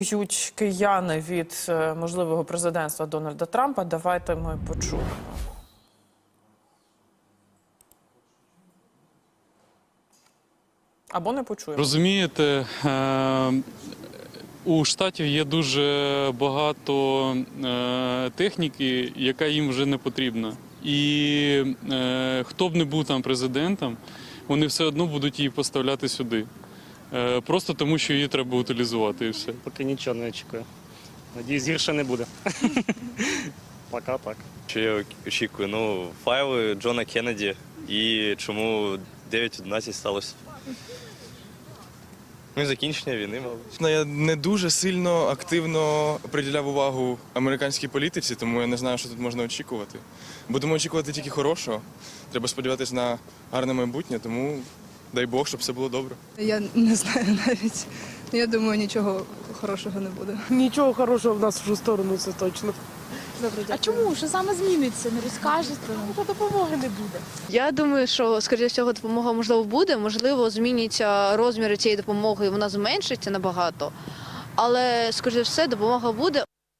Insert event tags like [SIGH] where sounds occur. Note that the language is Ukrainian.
Ють кияни від е, можливого президентства Дональда Трампа. Давайте ми почуємо. Або не почуємо. Розумієте, е, у штатів є дуже багато е, техніки, яка їм вже не потрібна. І хто б не був там президентом, вони все одно будуть її поставляти сюди. Е, Просто тому, що її треба утилізувати і все. Поки нічого не очікую. Надіюсь, гірше не буде. [LAUGHS] Пока так. Що я очікую? Ну, файли Джона Кеннеді і чому 9.11 сталося. Ну і закінчення війни, мабуть. Ну, Я не дуже сильно активно приділяв увагу американській політиці, тому я не знаю, що тут можна очікувати. Будемо очікувати тільки хорошого. Треба сподіватися на гарне майбутнє, тому дай Бог, щоб все було добре. Я не знаю [LAUGHS] навіть. Я думаю, нічого хорошого не буде. Нічого хорошого в нас в сторону, це точно. А чому? Що саме зміниться? Не розкажете? Та допомоги не буде. Я думаю, що скоріше всього допомога можливо буде. Можливо, зміняться розміри цієї допомоги, і вона зменшиться набагато. Але скоріше все, допомога буде.